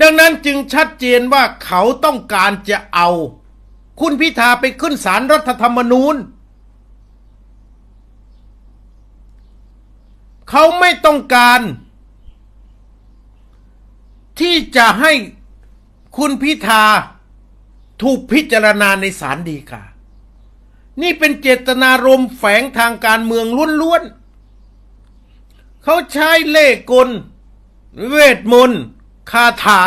ดังนั้นจึงชัดเจนว่าเขาต้องการจะเอา คุณพิธาไปขึ้นศาลรรัฐธรรมนูญเขาไม่ต้องการ ที่จะให้คุณพิธาถูกพิจารณาในศาลฎีกา นี่เป็นเจตนารมณ์แฝงทางการเมืองล้วนๆ เขาใช้เล่กล เวทมนต์ คาถา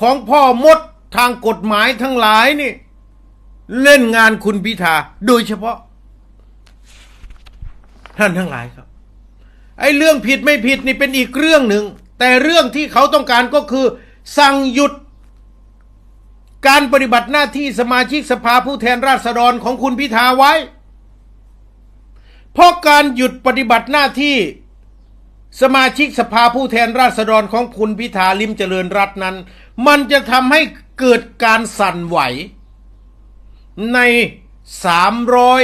ของพ่อมดทางกฎหมายทั้งหลายนี่ เล่นงานคุณพิธา โดยเฉพาะ ท่านทั้งหลายครับ ไอ้เรื่องผิดไม่ผิดนี่เป็นอีกเรื่องหนึ่ง แต่เรื่องที่เขาต้องการก็คือ สั่งหยุด การปฏิบัติหน้าที่สมาชิกสภาผู้แทนราษฎรของคุณพิธาไว้ เพราะการหยุดปฏิบัติหน้าที่ สมาชิกสภาผู้แทนราษฎรของคุณพิธาลิมเจริญรัตน์นั้น มันจะทำให้เกิดการสั่นไหว ในสามร้อย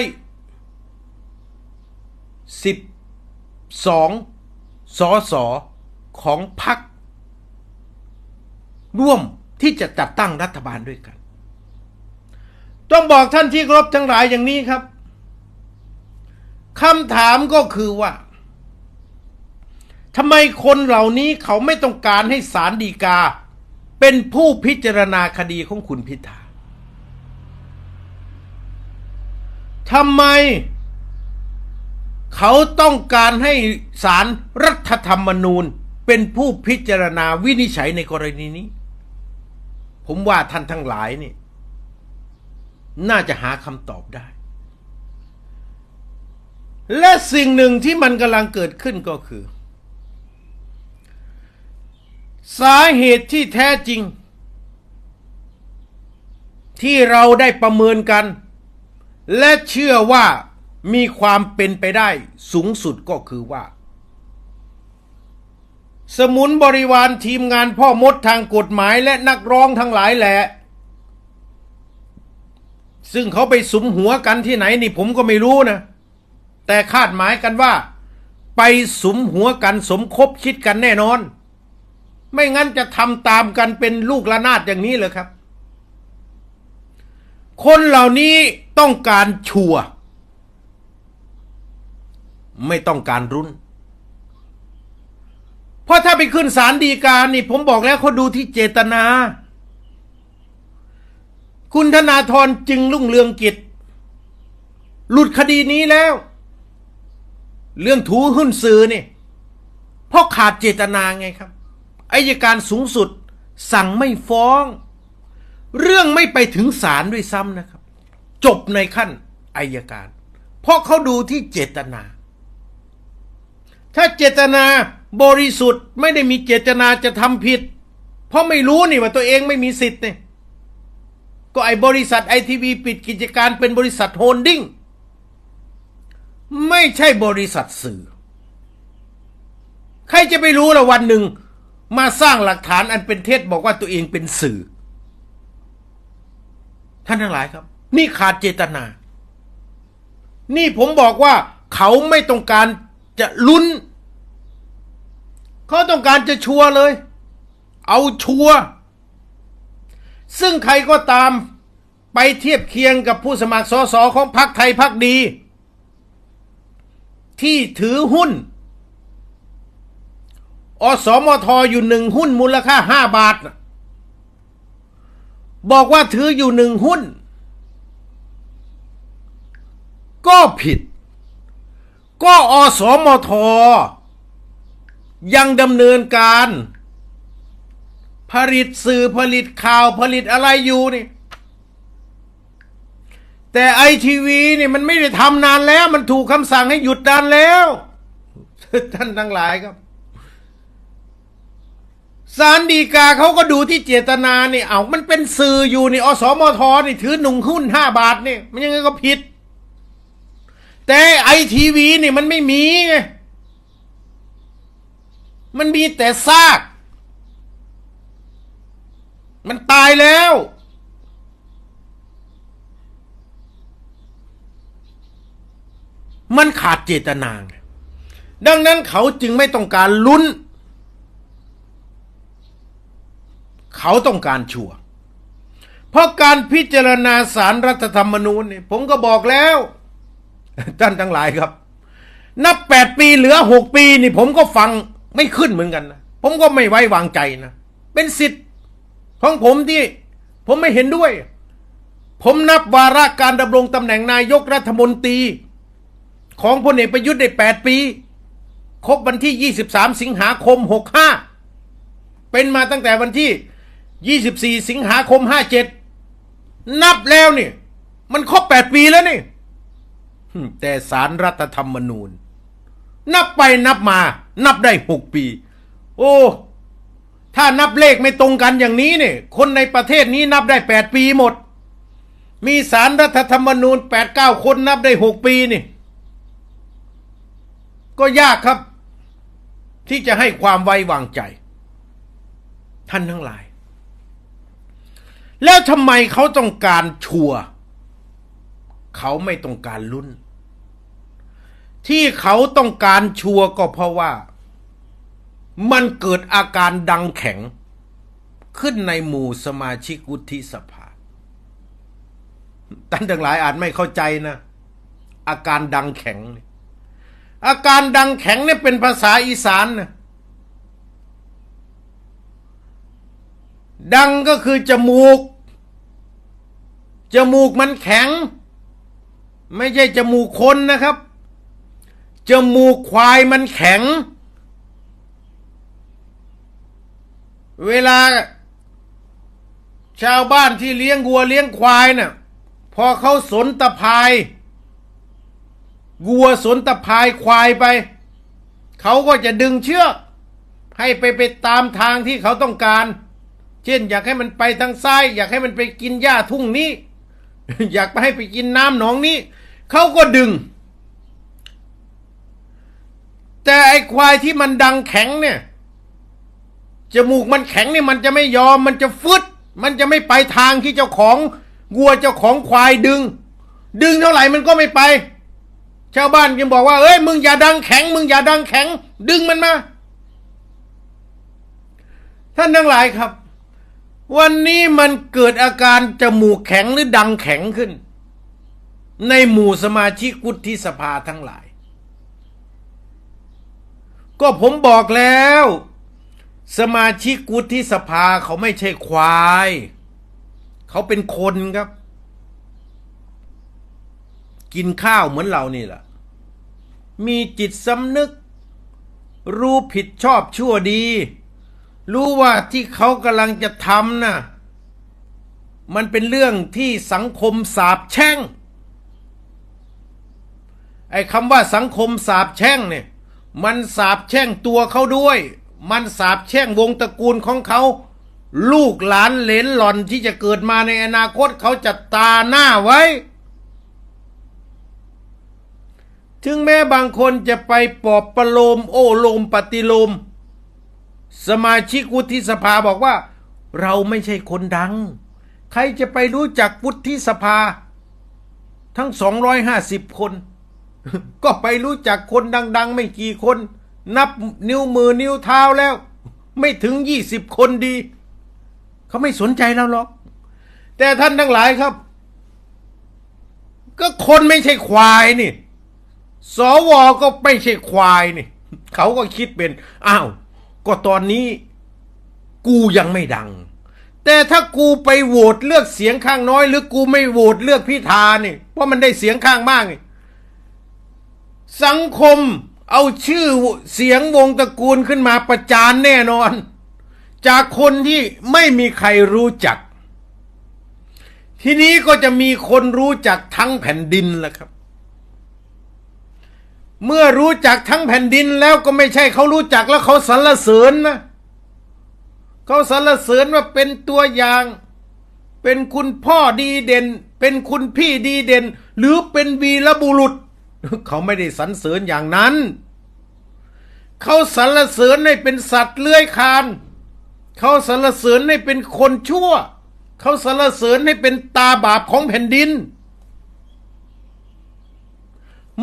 สิบสองสอสอของพรรคร่วมที่จะจัดตั้งรัฐบาลด้วยกัน ต้องบอกท่านที่เคารพทั้งหลายอย่างนี้ครับคำถามก็คือว่า ทำไมคนเหล่านี้เขาไม่ต้องการให้ศาลฎีกา เป็นผู้พิจารณาคดีของคุณพิธาทำไม เขาต้องการให้ศาลรรัฐธรรมนูญเป็นผู้พิจารณาวินิจฉัยในกรณีนี้ ผมว่าท่านทั้งหลายนี่ น่าจะหาคำตอบได้ และสิ่งหนึ่งที่มันกำลังเกิดขึ้นก็คือ สาเหตุที่แท้จริง ที่เราได้ประเมินกัน และเชื่อว่ามีความเป็นไปได้สูงสุดก็คือว่า สมุนบริวารทีมงานพ่อมดทางกฎหมายและนักร้องทั้งหลายแหละซึ่งเขาไปสุมหัวกันที่ไหนนี่ผมก็ไม่รู้นะ แต่คาดหมายกันว่า ไปสุมหัวกันสมคบคิดกันแน่นอน ไม่งั้นจะทำตามกันเป็นลูกระนาดอย่างนี้เลยครับ คนเหล่านี้ต้องการชัว ไม่ต้องการรุนเพราะถ้าไปขึ้นศาลฎีกานี่ ผมบอกแล้วเขาดูที่เจตนา คุณธนาธรจึงรุ่งเรืองกิจ หลุดคดีนี้แล้ว เรื่องถูหุ้นซื้อนี่เพราะขาดเจตนาไงครับ อายการสูงสุด สั่งไม่ฟ้อง เรื่องไม่ไปถึงศาลด้วยซ้ำนะครับ จบในขั้นอายการ เพราะเขาดูที่เจตนา ถ้าเจตนาบริสุทธิ์ไม่ได้มีเจตนาจะทำผิด เพราะไม่รู้นี่ว่าตัวเองไม่มีสิทธิ์เนี่ยก็ไอ้บริษัทไอทีวีปิดกิจการเป็นบริษัทโฮลดิ้งไม่ใช่บริษัทสื่อ ใครจะไปรู้ละวันหนึ่ง มาสร้างหลักฐานอันเป็นเท็จบอกว่าตัวเองเป็นสื่อ ท่านทั้งหลายครับ นี่ขาดเจตนา นี่ผมบอกว่าเขาไม่ต้องการจะลุ้น เขาต้องการจะชัวเลย เอาชัว ซึ่งใครก็ตามไปเทียบเคียงกับผู้สมัครสสของพรรคไทยพรรคดี ที่ถือหุ้น อสมทอยู่หนึ่งหุ้นมูลค่าห้าบาท บอกว่าถืออยู่หนึ่งหุ้น ก็ผิด ก็อสมทยังดำเนินการ ผลิตสื่อผลิตข่าวผลิตอะไรอยู่นี่ แต่ไอทีวีนี่มันไม่ได้ทำนานแล้ว มันถูกคำสั่งให้หยุดนานแล้ว ท่านทั้งหลายครับ สารดีกาเขาก็ดูที่เจตนาเนี่ยเอามันเป็นสื่ออยู่นี่ อสมทนี่ถือหนุ่งหุ้นห้าบาทนี่มันยังไงก็ผิด แต่ไอทีวีนี่มันไม่มีไงมันมีแต่ซาก มันตายแล้ว มันขาดเจตนาดังนั้นเขาจึงไม่ต้องการลุ้น เขาต้องการชัวเพราะการพิจารณาสารรัฐธรรมนูญเนี่ยผมก็บอกแล้ว ท่านทั้งหลายครับ นับแปดปีเหลือหกปีนี่ผมก็ฟังไม่ขึ้นเหมือนกันนะผมก็ไม่ไว้วางใจนะ เป็นสิทธิ์ของผมที่ผมไม่เห็นด้วย ผมนับวาระการดำรงตำแหน่งนายกรัฐมนตรี ของพลเอกประยุทธ์ได้แปดปี ครบวันที่ 23 สิงหาคม 65 เป็นมาตั้งแต่วันที่ 24 สิงหาคม 57 นับแล้วนี่ มันครบ 8 ปีแล้วนี่ แต่สารรัฐธรรมนูญ นับไปนับมา นับได้ 6 ปี โอ้ ถ้านับเลขไม่ตรงกันอย่างนี้เนี่ย คนในประเทศนี้นับได้ 8 ปีหมด มีสารรัฐธรรมนูญ 8-9 คนนับได้ 6 ปีนี่ ก็ยากครับ ที่จะให้ความไว้วางใจ ท่านทั้งหลาย แล้วทำไมเขาต้องการชัวร์เขาไม่ต้องการลุ้น ที่เขาต้องการชัวร์ก็เพราะว่า มันเกิดอาการดังแข็ง ขึ้นในหมู่สมาชิกวุฒิสภาท่านทั้งหลายอาจไม่เข้าใจนะ อาการดังแข็ง อาการดังแข็งเนี่ยเป็นภาษาอีสานนะ ดังก็คือจมูก จมูกมันแข็ง ไม่ใช่จมูกคนนะครับ จมูกควายมันแข็ง เวลา ชาวบ้านที่เลี้ยงวัวเลี้ยงควายน่ะพอเขาสนตะพายวัวสนตะพายควายไป เขาก็จะดึงเชือก ให้ไปไปตามทางที่เขาต้องการ เช่น อยากให้มันไปทางซ้าย อยากให้มันไปกินหญ้าทุ่งนี้ อยากไปให้ไปกินน้ำหนองนี้เขาก็ดึง แต่ไอ้ควายที่มันดังแข็งเนี่ยจมูกมันแข็งเนี่ยมันจะไม่ยอมมันจะฟึด มันจะไม่ไปทางที่เจ้าของวัวเจ้าของควายดึง ดึงเท่าไหร่มันก็ไม่ไป ชาวบ้านยังบอกว่าเอ้ยมึงอย่าดังแข็ง มึงอย่าดังแข็ง ดึงมันมาท่านทั้งหลายครับ วันนี้มันเกิดอาการจมูกแข็งหรือดังแข็งขึ้น ในหมู่สมาชิกวุฒิสภาทั้งหลาย ก็ผมบอกแล้ว สมาชิกวุฒิสภาเขาไม่ใช่ควาย เขาเป็นคนครับ กินข้าวเหมือนเรานี่แหละมีจิตสำนึก รู้ผิดชอบชั่วดี รู้ว่าที่เขากำลังจะทำนะ่ะมันเป็นเรื่องที่สังคมสาบแช่ง ไอ้คำว่าสังคมสาบแช่งเนี่ย มันสาบแช่งตัวเขาด้วย มันสาบแช่งวงตระกูลของเขา ลูกหลานเหลนหล่อนที่จะเกิดมาในอนาคตเขาจะตาหน้าไว้ ถึงแม้บางคนจะไปปอบประโลม โอโลมปฏิโลม สมาชิกวุฒิสภาบอกว่า เราไม่ใช่คนดัง ใครจะไปรู้จักวุฒิสภา ทั้ง 250 คน ก็ไปรู้จักคนดัง ๆ ไม่กี่คน นับนิ้วมือนิ้วเท้าแล้ว ไม่ถึง 20 คนดี เขาไม่สนใจเราหรอก แต่ท่านทั้งหลายครับ ก็คนไม่ใช่ควายนี่สวก็ไม่ใช่ควายนี่ เขาก็คิดเป็น อ้าว ก็ตอนนี้กูยังไม่ดัง แต่ถ้ากูไปโหวตเลือกเสียงข้างน้อย หรือกูไม่โหวตเลือกพิธานี่เพราะมันได้เสียงข้างมากสังคมเอาชื่อเสียงวงตระกูลขึ้นมาประจานแน่นอน จากคนที่ไม่มีใครรู้จัก ทีนี้ก็จะมีคนรู้จักทั้งแผ่นดินแล้วครับ เมื่อรู้จักทั้งแผ่นดินแล้วก็ไม่ใช่เขารู้จักแล้วเขาสรรเสริญนะเขาสรรเสริญว่าเป็นตัวอย่าง เป็นคุณพ่อดีเด่น เป็นคุณพี่ดีเด่น หรือเป็นวีรบุรุษ เขาไม่ได้สรรเสริญอย่างนั้น เขาสรรเสริญให้เป็นสัตว์เลื้อยคลานเขาสรรเสริญให้เป็นคนชั่ว เขาสรรเสริญให้เป็นตาบาปของแผ่นดิน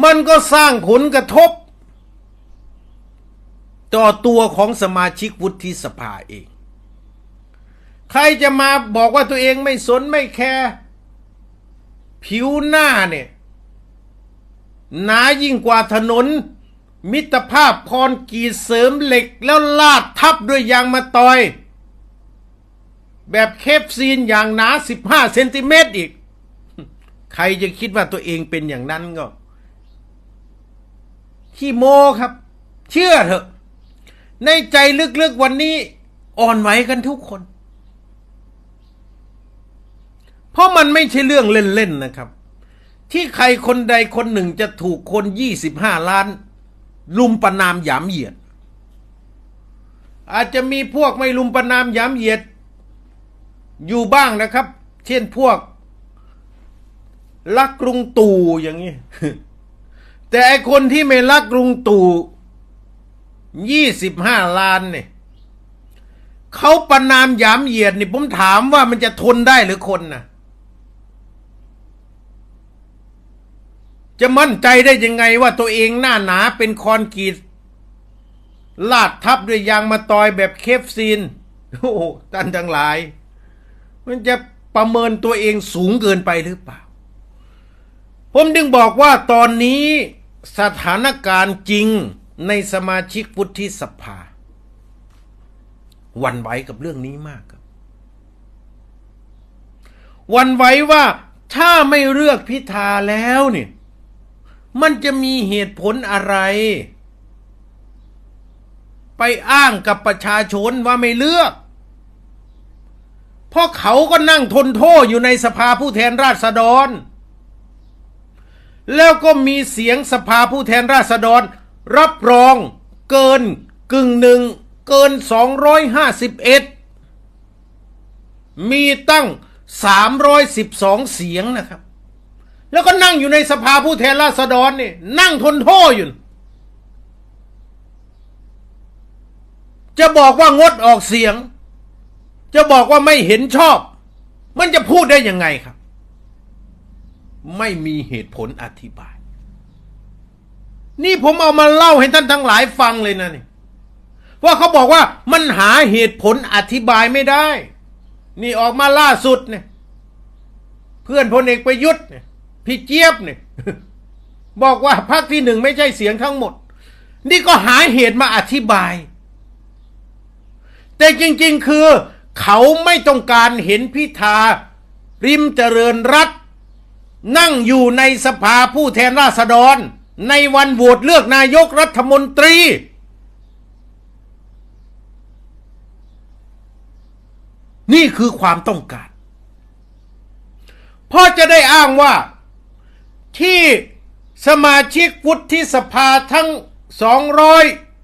มันก็สร้างผลกระทบ ต่อตัวของสมาชิกวุฒิสภาเอง ใครจะมาบอกว่าตัวเองไม่สนไม่แคร์ผิวหน้าเนี่ยหนายิ่งกว่าถนน มิตรภาพคอนกีเสริมเหล็กแล้วลาดทับด้วยยางมาตอย แบบเคปซีนอย่างหนา 15 เซนติเมตรอีก ใครจะคิดว่าตัวเองเป็นอย่างนั้นก็ ขี้โมครับ เชื่อเถอะ ในใจลึกๆวันนี้อ่อนไหวกันทุกคน เพราะมันไม่ใช่เรื่องเล่นๆนะครับ ที่ใครคนใดคนหนึ่งจะถูกคนยี่สิบห้าล้าน ลุมประนามหยามเหยียด อาจจะมีพวกไม่ลุมประนามหยามเหยียด อยู่บ้างนะครับ เช่นพวกรักกรุงตู่อย่างนี้ แต่ไอคนที่ไม่รักกรุงตู่ยี่สิบห้าล้านเนี่ยเขาประนามยามเหยียดนี่ผมถามว่ามันจะทนได้หรือคนนะจะมั่นใจได้ยังไงว่าตัวเองหน้าหนาเป็นคอนกรีตลาดทับด้วยยางมาตอยแบบเคฟซีน โอ้ท่านทั้งหลาย มันจะประเมินตัวเองสูงเกินไปหรือเปล่า ผมดึงบอกว่าตอนนี้ สถานการณ์จริงในสมาชิกวุฒิสภาวันไหวกับเรื่องนี้มากครับวันไหวว่าถ้าไม่เลือกพิธาแล้วเนี่ย มันจะมีเหตุผลอะไร ไปอ้างกับประชาชนว่าไม่เลือกเพราะเขาก็นั่งทนโทษอยู่ในสภาผู้แทนราษฎร แล้วก็มีเสียงสภาผู้แทนราษฎร รับรองเกินกึ่งหนึ่งเกิน 251 มีตั้ง 312 เสียงนะครับ แล้วก็นั่งอยู่ในสภาผู้แทนราษฎรนี่นั่งทนโทษอยู่ จะบอกว่างดออกเสียง จะบอกว่าไม่เห็นชอบ มันจะพูดได้ยังไงครับ ไม่มีเหตุผลอธิบาย นี่ผมเอามาเล่าให้ท่านทั้งหลายฟังเลยนะนี่ว่าเขาบอกว่ามันหาเหตุผลอธิบายไม่ได้ นี่ออกมาล่าสุดเนี่ย เพื่อนพลเอกประยุทธ์เนี่ยพี่เจี๊ยบเนี่ยบอกว่าพรรคที่หนึ่งไม่ใช่เสียงทั้งหมด นี่ก็หาเหตุมาอธิบาย แต่จริง ๆ คือ เขาไม่ต้องการเห็นพิธาริมเจริญรัต นั่งอยู่ในสภาผู้แทนราษฎร ในวันโหวตเลือกนายกรัฐมนตรี นี่คือความต้องการเพราะจะได้อ้างว่าที่สมาชิกวุฒิสภาทั้ง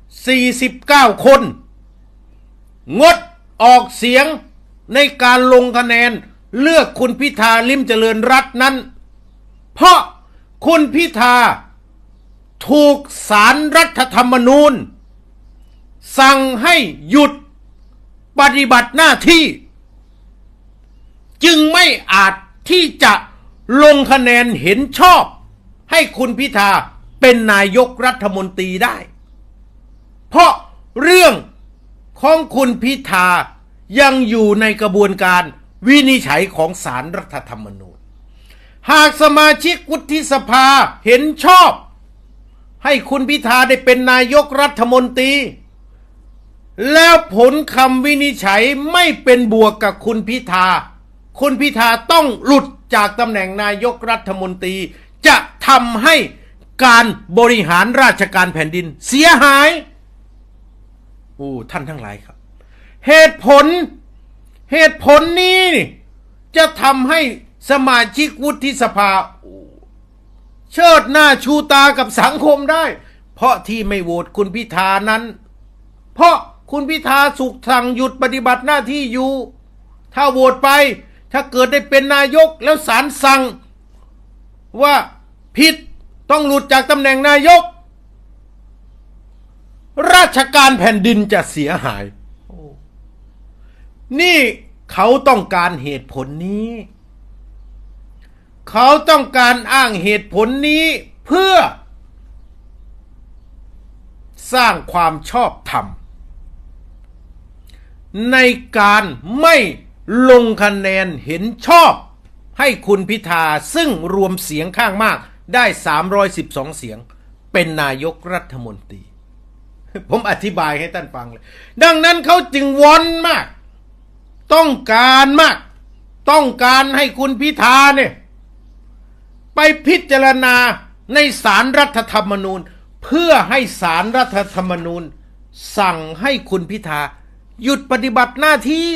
249 คน งดออกเสียงในการลงคะแนนเลือกคุณพิธาลิมเจริญรัตน์นั้น เพราะคุณพิธา ถูกสารรัฐธรรมนูญ สั่งให้หยุดปฏิบัติหน้าที่ จึงไม่อาจที่จะลงคะแนนเห็นชอบ ให้คุณพิธาเป็นนายกรัฐมนตรีได้ เพราะเรื่องของคุณพิธายังอยู่ในกระบวนการวินิจฉัยของสารรัฐธรรมนูญ หากสมาชิกวุฒิสภาเห็นชอบ ให้คุณพิธาได้เป็นนายกรัฐมนตรี แล้วผลคำวินิจฉัยไม่เป็นบวกกับคุณพิธา คุณพิธาต้องหลุดจากตำแหน่งนายกรัฐมนตรี จะทำให้การบริหารราชการแผ่นดินเสียหายโอ้ท่านทั้งหลายครับ เหตุผล เหตุผลนี่จะทำให้ สมาชิกวุฒิสภา เชิดหน้าชูตากับสังคมได้ เพราะที่ไม่โหวตคุณพิธานั้น เพราะคุณพิธาสุกสั่งหยุดปฏิบัติหน้าที่อยู่ ถ้าโหวตไปถ้าเกิดได้เป็นนายกแล้วศาลสั่ง ว่าผิดต้องหลุดจากตำแหน่งนายก ราชการแผ่นดินจะเสียหาย นี่เขาต้องการเหตุผลนี้ เขาต้องการอ้างเหตุผลนี้เพื่อ สร้างความชอบธรรม ในการไม่ลงคะแนนเห็นชอบ ให้คุณพิธาซึ่งรวมเสียงข้างมากได้ 312 เสียง เป็นนายกรัฐมนตรี ผมอธิบายให้ท่านฟังเลย ดังนั้นเขาจึงวอนมาก ต้องการมาก ต้องการให้คุณพิธาเนี่ย ไปพิจารณาในสารรัฐธรรมนูญ เพื่อให้สารรัฐธรรมนูญ สั่งให้คุณพิธาหยุดปฏิบัติหน้าที่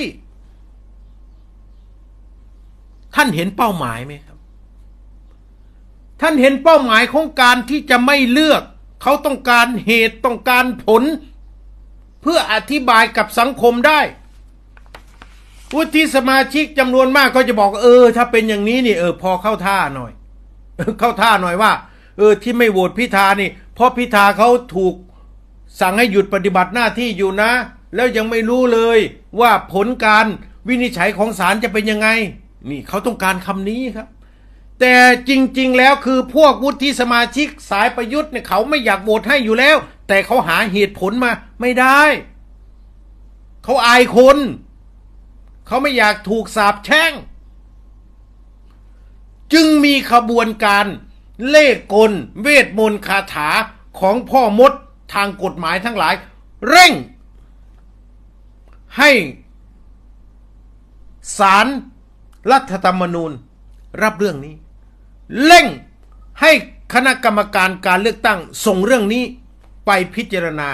ท่านเห็นเป้าหมายไหมครับ ท่านเห็นเป้าหมายของการที่จะไม่เลือก เขาต้องการเหตุต้องการผล เพื่ออธิบายกับสังคมได้วุฒิสมาชิกจำนวนมากก็จะบอกเออ ถ้าเป็นอย่างนี้นี่เออพอเข้าท่าหน่อย เข้าท่าหน่อยว่า เออที่ไม่โหวตพิธานี่ เพราะพิธาเขาถูกสั่งให้หยุดปฏิบัติหน้าที่อยู่นะ แล้วยังไม่รู้เลยว่าผลการวินิจฉัยของศาลจะเป็นยังไง นี่เขาต้องการคำนี้ครับ แต่จริง ๆ แล้วคือพวกวุฒิสมาชิกสายประยุทธ์เนี่ยเขาไม่อยากโหวตให้อยู่แล้ว แต่เขาหาเหตุผลมาไม่ได้ เขาอายคน เขาไม่อยากถูกสาปแช่ง จึงมีขบวนการเล่กล เวทมนต์คาถาของพ่อมดทางกฎหมายทั้งหลาย เร่ง ให้สารรัฐธรรมนูญรับเรื่องนี้ เร่งให้คณะกรรมการการเลือกตั้งส่งเรื่องนี้ไปพิจารณา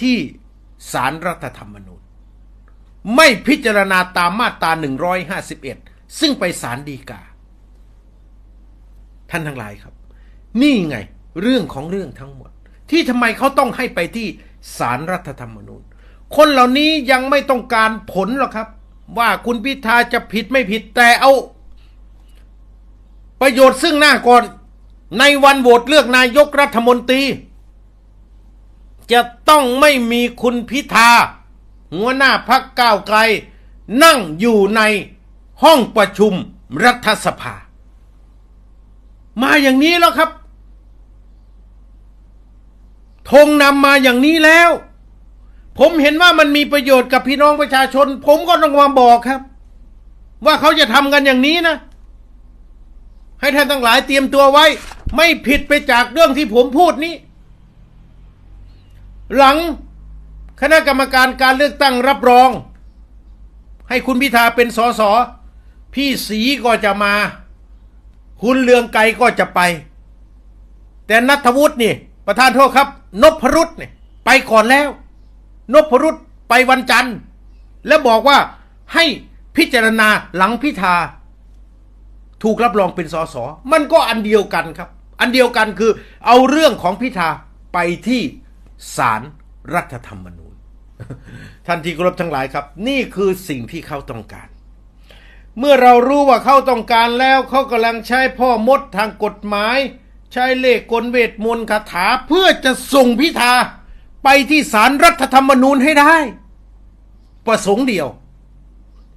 ที่สารรัฐธรรมนูญ ไม่พิจารณาตามมาตรา 151 ซึ่งไปศาลฎีกา ท่านทั้งหลายครับ นี่ไงเรื่องของเรื่องทั้งหมด ที่ทำไมเขาต้องให้ไปที่สารรัฐธรรมนูญ คนเหล่านี้ยังไม่ต้องการผลหรอกครับ ว่าคุณพิธาจะผิดไม่ผิดแต่เอา ประโยชน์ซึ่งหน้าก่อนในวันโหวตเลือกนายกรัฐมนตรี จะต้องไม่มีคุณพิธา หัวหน้าพักก้าวไกล นั่งอยู่ในห้องประชุมรัฐสภา มาอย่างนี้แล้วครับธงนำมาอย่างนี้แล้ว ผมเห็นว่ามันมีประโยชน์กับพี่น้องประชาชน ผมก็ต้องมาบอกครับ ว่าเขาจะทำกันอย่างนี้นะ ให้ท่านทั้งหลายเตรียมตัวไว้ ไม่ผิดไปจากเรื่องที่ผมพูดนี้ หลังคณะกรรมการการเลือกตั้งรับรอง ให้คุณพิธาเป็นสสพี่สีก็จะมา คุณเลืองไกรก็จะไป แต่นัทวุฒินี่ ประธานโทษครับ นพรุษเนี่ยไปก่อนแล้ว นพรุษไปวันจันทร์ แล้วบอกว่าให้พิจารณาหลังพิธา ถูกรับรองเป็นสสมันก็อันเดียวกันครับ อันเดียวกันคือเอาเรื่องของพิธาไปที่ศาลรรัฐธรรมนูญท่านที่เคารพทั้งหลายครับ นี่คือสิ่งที่เขาต้องการ เมื่อเรารู้ว่าเขาต้องการแล้วเขากำลังใช้พ่อมดทางกฎหมาย ใช้เลขกลเวทมนต์คาถาเพื่อจะส่งพิธาไปที่ศาลรรัฐธรรมนูญให้ได้ ประสงค์เดียว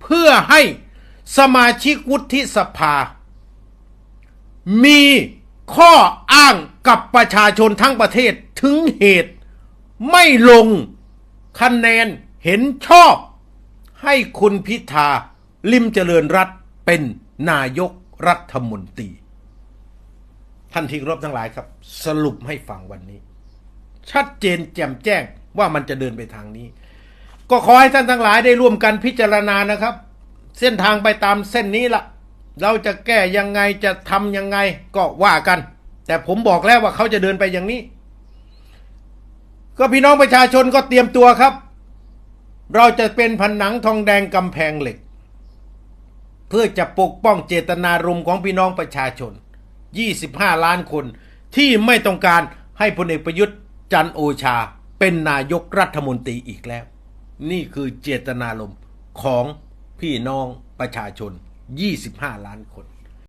เพื่อให้สมาชิกวุฒิสภา มีข้ออ้างกับประชาชนทั้งประเทศถึงเหตุ ไม่ลงคะแนนเห็นชอบ ให้คุณพิธา ลิมเจริญรัตเป็นนายกรัฐมนตรี ท่านที่รบทั้งหลายครับ สรุปให้ฟังวันนี้ ชัดเจนแจ่มแจ้งว่ามันจะเดินไปทางนี้ ก็ขอให้ท่านทั้งหลายได้ร่วมกันพิจารณานะครับ เส้นทางไปตามเส้นนี้ละเราจะแก้ยังไงจะทำยังไงก็ว่ากัน แต่ผมบอกแล้วว่าเขาจะเดินไปอย่างนี้ ก็พี่น้องประชาชนก็เตรียมตัวครับ เราจะเป็นผนังทองแดงกำแพงเหล็ก เพื่อจะปกป้องเจตนารมณ์ของพี่น้องประชาชน 25 ล้านคน ที่ไม่ต้องการให้พลเอกประยุทธ์จันโอชาเป็นนายกรัฐมนตรีอีกแล้ว นี่คือเจตนารมณ์ของพี่น้องประชาชน 25 ล้านคน